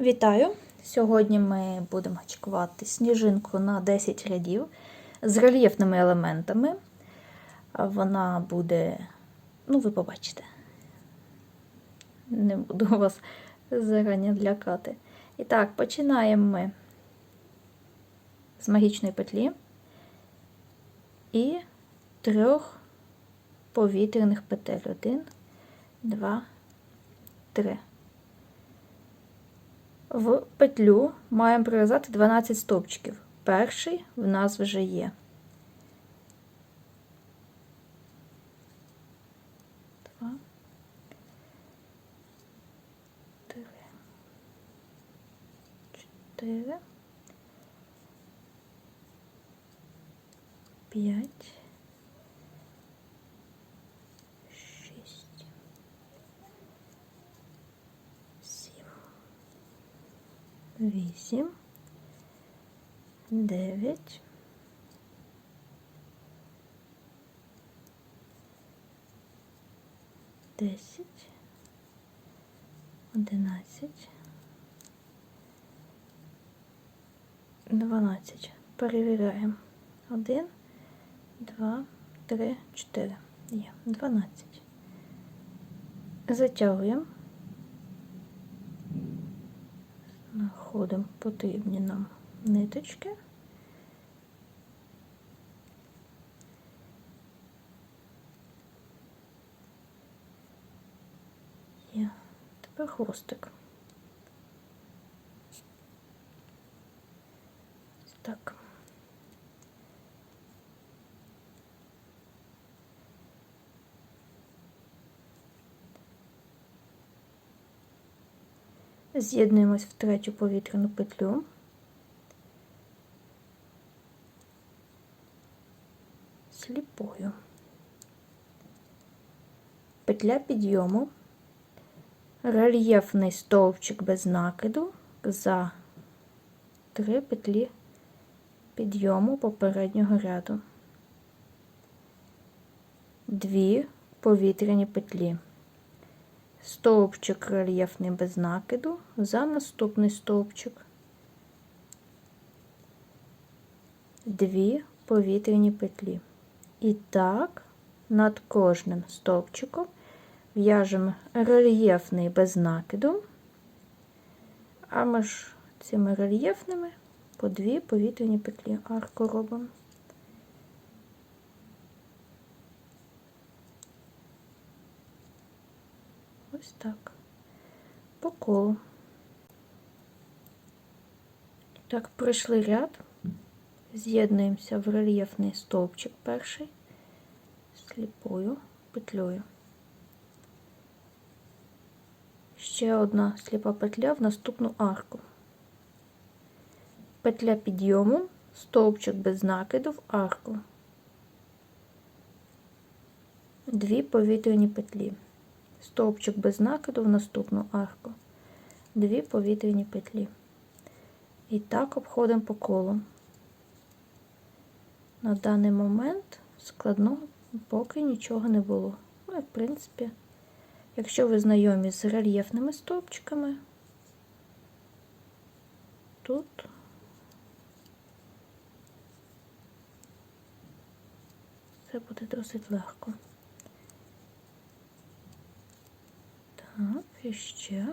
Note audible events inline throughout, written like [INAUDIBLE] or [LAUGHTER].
Вітаю! Сьогодні ми будемо чекувати сніжинку на 10 рядів з рельєфними елементами. Вона буде, ну, ви побачите. Не буду [LAUGHS] вас зарані лякати. І так, починаємо ми з магічної петлі і трьох повітряних петель. Один, два, три. В петлю маємо прив'язати 12 стовпчиків. Перший в нас вже є. Два. Три. Чотири. П'ять. Вісім, дев'ять, десять, одинадцять, дванадцять. Перевіряємо. Один, два, три, чотири. Є. Дванадцять. Затягуємо. Знаходимо потрібні нам ниточки. Є. Тепер хвостик. Так. З'єднуємось в третю повітряну петлю. Сліпою. Петля підйому, рельєфний стовпчик без накиду за три петлі підйому попереднього ряду, дві повітряні петлі стовпчик рельєфний без накиду за наступний стовпчик, дві повітряні петлі. І так, над кожним стовпчиком в'яжемо рельєфний без накиду, а між цими рельєфними по дві повітряні петлі арку робимо. Ось так. По колу. Так, пройшли ряд, з'єднуємося в рельєфний стовпчик перший, сліпою петлею. Ще одна сліпа петля в наступну арку. Петля підйому, стовпчик без накиду в арку. Дві повітряні петлі стовпчик без накиду в наступну арку, дві повітряні петлі. І так обходимо по колу. На даний момент складного поки нічого не було. Ну, і, в принципі, якщо ви знайомі з рельєфними стовпчиками, тут це буде досить легко. Так, і ще.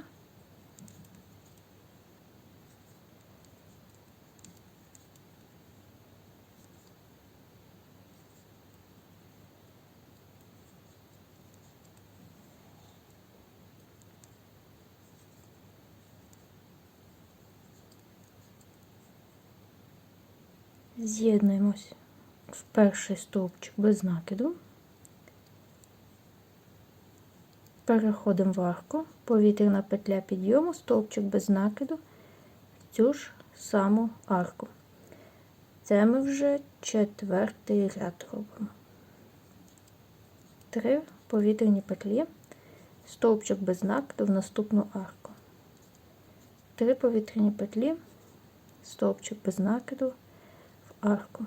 З'єднуємось в перший стовпчик без накиду. Переходимо в арку, повітряна петля підйому, стовпчик без накиду, в цю ж саму арку. Це ми вже четвертий ряд робимо. Три повітряні петлі, стовпчик без накиду в наступну арку. Три повітряні петлі, стовпчик без накиду в арку.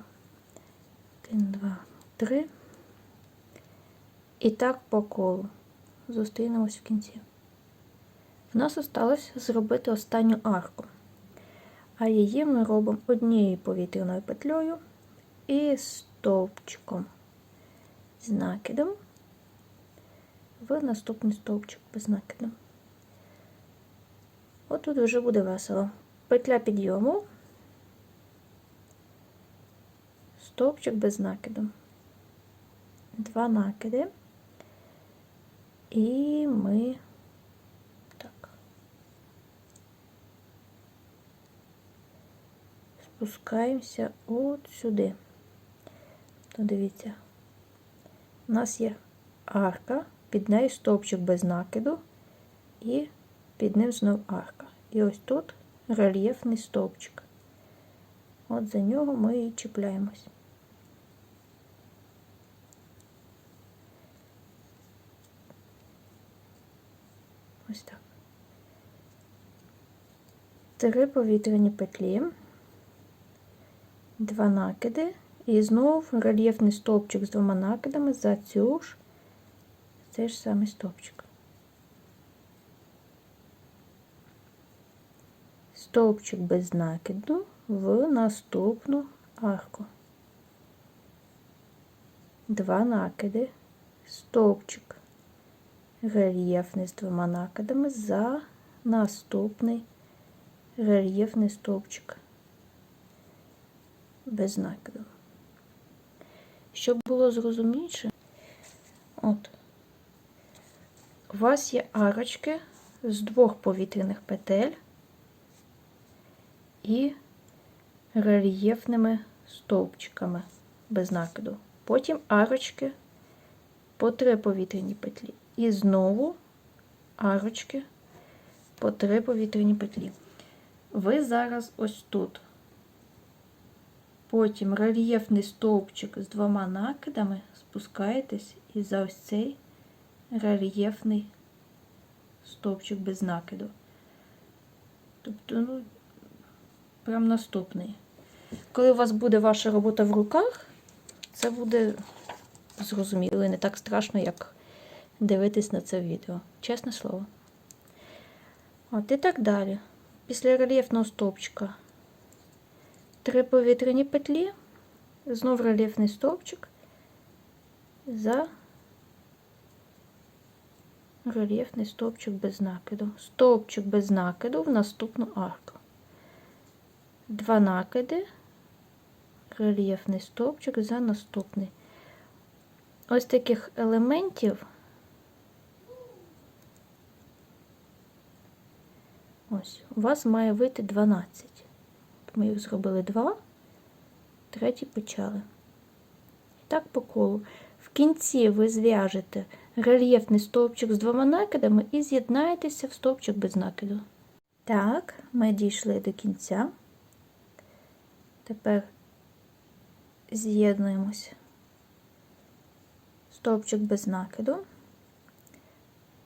Один, два, три. І так по колу. Зустрінемось в кінці. У нас осталось зробити останню арку. А її ми робимо однією повітряною петлею і стовпчиком з накидом в наступний стовпчик без накиду. От тут вже буде весело. Петля підйому, стовпчик без накиду. Два накиди. І ми так. Спускаємося от сюди. То дивіться, у нас є арка, під нею стовпчик без накиду, і під ним знов арка. І ось тут рельєфний стовпчик. От за нього ми і чіпляємось. Три повітряні петлі, два накиди і знову рельєфний стовпчик з двома накидами за цю ж цей ж самий стовпчик. Стовпчик без накиду в наступну арку. Два накиди, стовпчик рельєфний з двома накидами за наступний рельєфний стовпчик без накиду. Щоб було зрозуміліше, от, у вас є арочки з двох повітряних петель і рельєфними стовпчиками без накиду. Потім арочки по три повітряні петлі. І знову арочки по три повітряні петлі. Ви зараз ось тут. Потім рельєфний стовпчик з двома накидами спускаєтесь і за ось цей рельєфний стовпчик без накиду. Тобто, ну, прям наступний. Коли у вас буде ваша робота в руках, це буде зрозуміло і не так страшно, як дивитись на це відео. Чесне слово. От і так далі. Після рельєфного стовпчика три повітряні петлі, знов рельєфний стовпчик за рельєфний стовпчик без накиду. Стовпчик без накиду в наступну арку. Два накиди, рельєфний стовпчик за наступний. Ось таких елементів. Ось, у вас має вийти 12. Ми їх зробили 2, третій почали. І так по колу. В кінці ви зв'яжете рельєфний стовпчик з двома накидами і з'єднаєтеся в стовпчик без накиду. Так, ми дійшли до кінця. Тепер з'єднуємося. Стовпчик без накиду.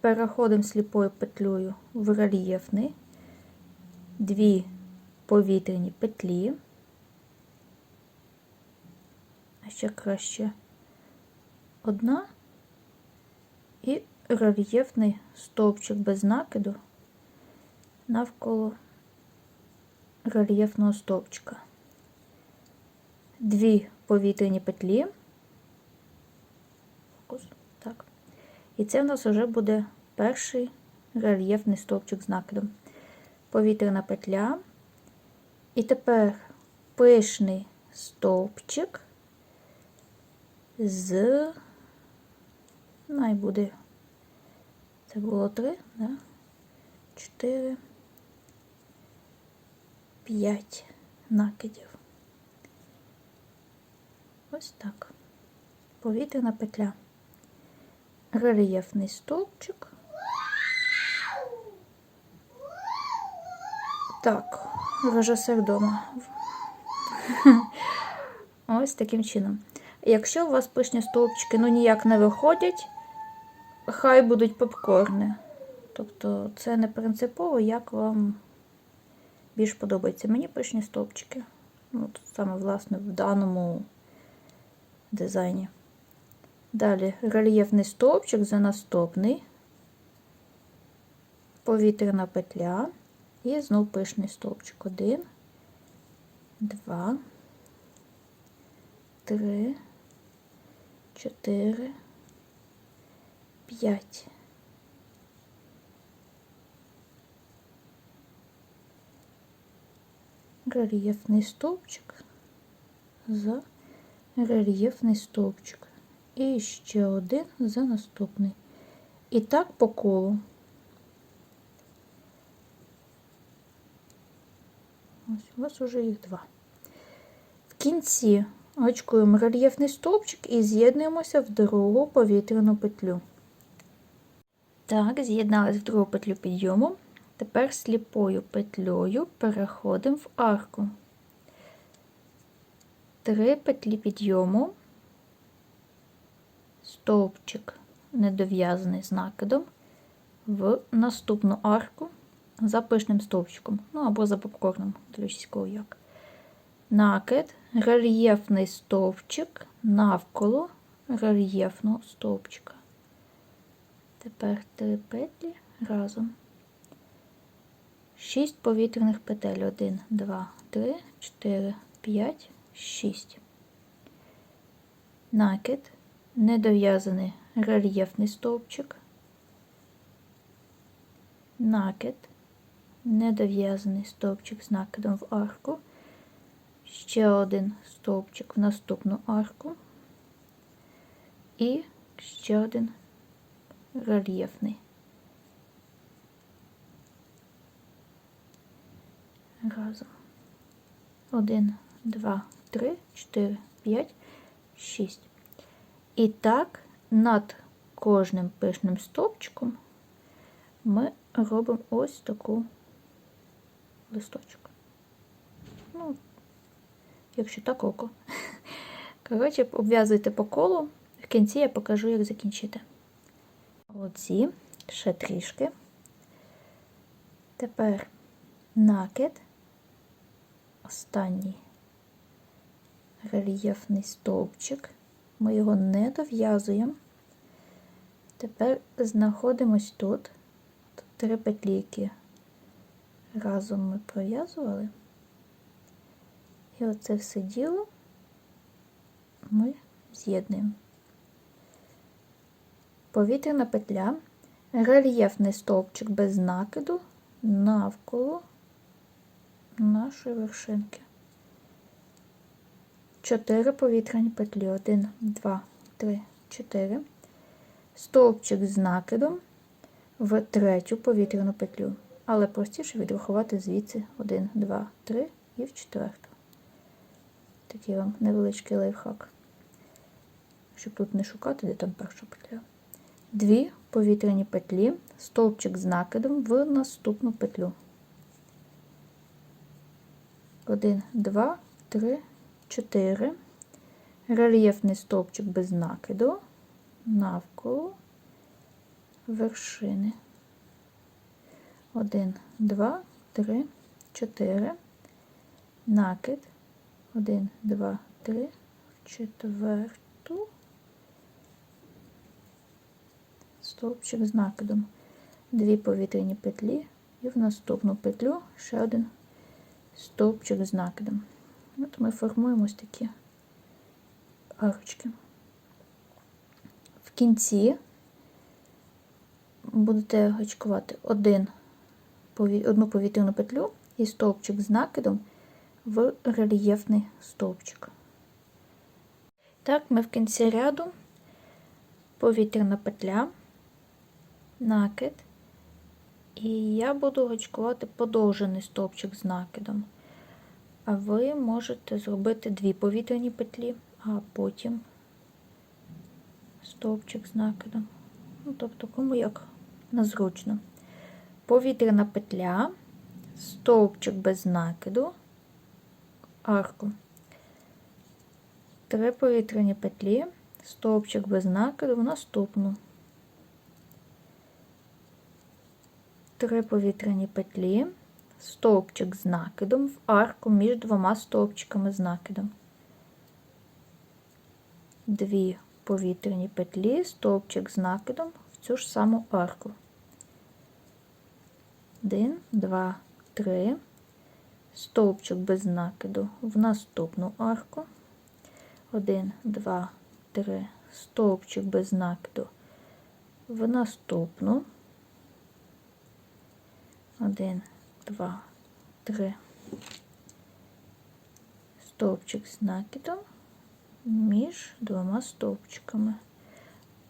Переходимо сліпою петлею в рельєфний, дві повітряні петлі, а ще краще одна і рельєфний стовпчик без накиду навколо рельєфного стовпчика. Дві повітряні петлі. Так. І це в нас вже буде перший рельєфний стовпчик з накидом. Повітряна петля. І тепер пишний стовпчик з, най буде, це було три, да? чотири, п'ять накидів. Ось так. Повітряна петля. Рельєфний стовпчик. Так, режисер вдома. [LAUGHS] Ось таким чином. Якщо у вас пишні стовпчики ну ніяк не виходять, хай будуть попкорни. Тобто це не принципово, як вам більш подобається. Мені пишні стовпчики. Ну, тут саме, власне, в даному дизайні. Далі рельєфний стовпчик за наступний. повітряна петля і знов пишний стовпчик. Один, два, три, чотири, п'ять. Рельєфний стовпчик за рельєфний стовпчик. І ще один за наступний. І так по колу. Ось у вас уже їх два. В кінці очкуємо рельєфний стовпчик і з'єднуємося в другу повітряну петлю. Так, з'єдналися в другу петлю підйому. Тепер сліпою петлею переходимо в арку. Три петлі підйому, стовпчик недов'язаний з накидом в наступну арку за пишним стовпчиком, ну або за попкорном, дивлячись кого як. Накид, рельєфний стовпчик навколо рельєфного стовпчика. Тепер три петлі разом. Шість повітряних петель. 1, 2, 3, 4, 5, 6. Накид, недов'язаний рельєфний стовпчик. Накид, недов'язаний стовпчик з накидом в арку. Ще один стовпчик в наступну арку. І ще один рельєфний. разом. 1, 2, 3, 4, 5, 6. І так, над кожним пишним стовпчиком ми робимо ось таку листочок. Ну, якщо так око. [LAUGHS] Коротше, обв'язуйте по колу, в кінці я покажу, як закінчити. Оці, ще трішки. Тепер накид останній рельєфний стовпчик. Ми його не дов'язуємо. Тепер знаходимось тут. Тут три петлі, разом ми пров'язували. І оце все діло ми з'єднуємо. Повітряна петля, рельєфний стовпчик без накиду навколо нашої вершинки. Чотири повітряні петлі. Один, два, три, чотири. Стовпчик з накидом в третю повітряну петлю. Але простіше відрахувати звідси 1, 2, 3 і в четверту. Такий вам невеличкий лайфхак. Щоб тут не шукати, де там перша петля. Дві повітряні петлі, стовпчик з накидом в наступну петлю. 1, 2, 3, 4. Рельєфний стовпчик без накиду навколо вершини. 1, 2, 3, 4. Накид. 1, 2, 3, четверту. Стовпчик з накидом. Дві повітряні петлі і в наступну петлю ще один стовпчик з накидом. От ми формуємо ось такі арочки. В кінці будете гачкувати один, одну повітряну петлю і стовпчик з накидом в рельєфний стовпчик. Так, ми в кінці ряду повітряна петля, накид. І я буду гачкувати подовжений стовпчик з накидом. А ви можете зробити дві повітряні петлі, а потім стовпчик з накидом. Ну, тобто, кому як незручно. Повітряна петля, стовпчик без накиду, арку. Три повітряні петлі, стовпчик без накиду в наступну. Три повітряні петлі, стовпчик з накидом в арку між двома стовпчиками з накидом. Дві повітряні петлі, стовпчик з накидом в цю ж саму арку. 1, 2, 3. Стовпчик без накиду в наступну арку. 1, 2, 3. Стовпчик без накиду в наступну. 1, 2, 3. Стовпчик з накидом між двома стовпчиками.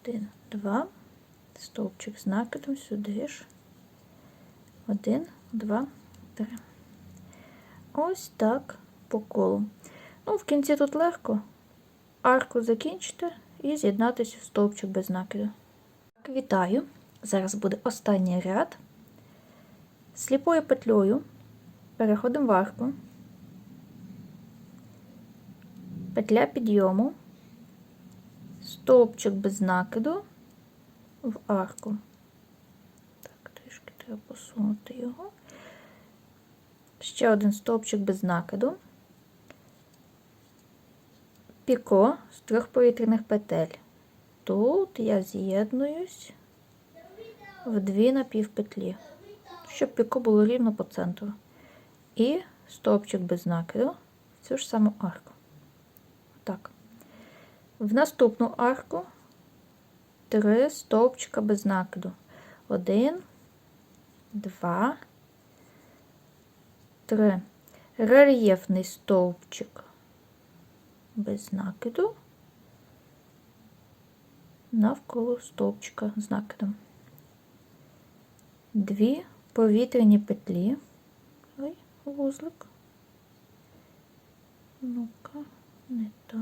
1, 2. Стовпчик з накидом сюди ж. 1, 2, 3. Ось так по колу. Ну, в кінці тут легко. Арку закінчити і з'єднатися в стовпчик без накиду. Вітаю! Зараз буде останній ряд. Сліпою петлею переходимо в арку. Петля підйому, стовпчик без накиду в арку. Треба посунути його. Ще один стовпчик без накиду. Піко з трьох повітряних петель. Тут я з'єднуюсь в дві напівпетлі, щоб піко було рівно по центру. І стовпчик без накиду в цю ж саму арку. Так. В наступну арку три стовпчика без накиду. Один, два, три. Рельєфний стовпчик без накиду навколо стовпчика з накидом. Дві повітряні петлі. Ой, вузлик. Ну-ка, не та.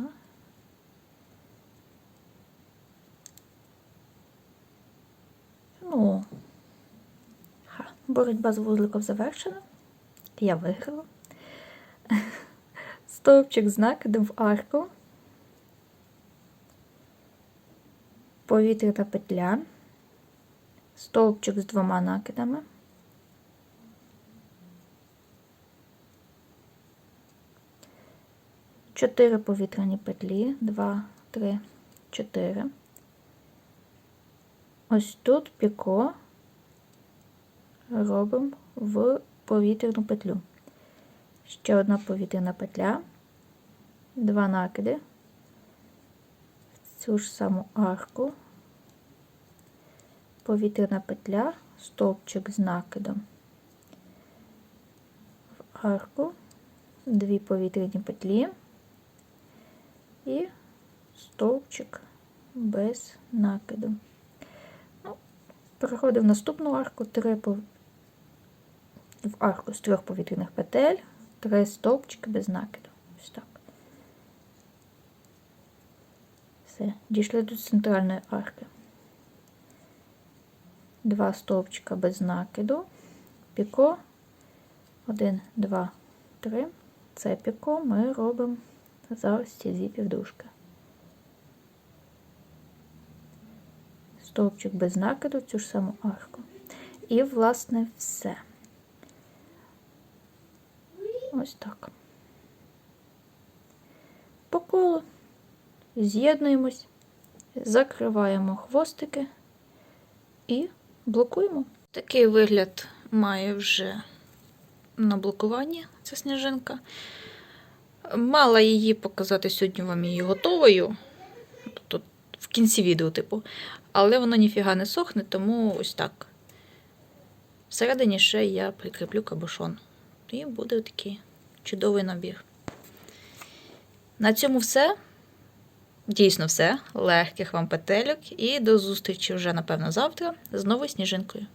Ну, ха, боротьба з вузликом завершена. Я виграла. [LAUGHS] Стовпчик з накидом в арку. Повітряна петля. Стовпчик з двома накидами. Чотири повітряні петлі. Два, три, чотири. Ось тут піко робимо в повітряну петлю. Ще одна повітряна петля, два накиди, в цю ж саму арку, повітряна петля, стовпчик з накидом, в арку, дві повітряні петлі і стовпчик без накиду. Ну, Переходимо в наступну арку, три пов... в арку з трьох повітряних петель, три стовпчики без накиду. Ось так. Все, дійшли до центральної арки. Два стовпчика без накиду, піко, один, два, три. Це піко ми робимо за ось ці дві півдужки. Стовпчик без накиду в цю ж саму арку. І, власне, все. Ось так. По колу з'єднуємось, закриваємо хвостики і блокуємо. Такий вигляд має вже на блокуванні ця сніжинка. Мала її показати сьогодні вам її готовою. Тут в кінці відео, типу. Але воно ніфіга не сохне, тому ось так. Всередині ще я прикріплю кабушон. І буде такий чудовий набір. На цьому все. Дійсно все. Легких вам петельок. І до зустрічі вже, напевно, завтра з новою сніжинкою.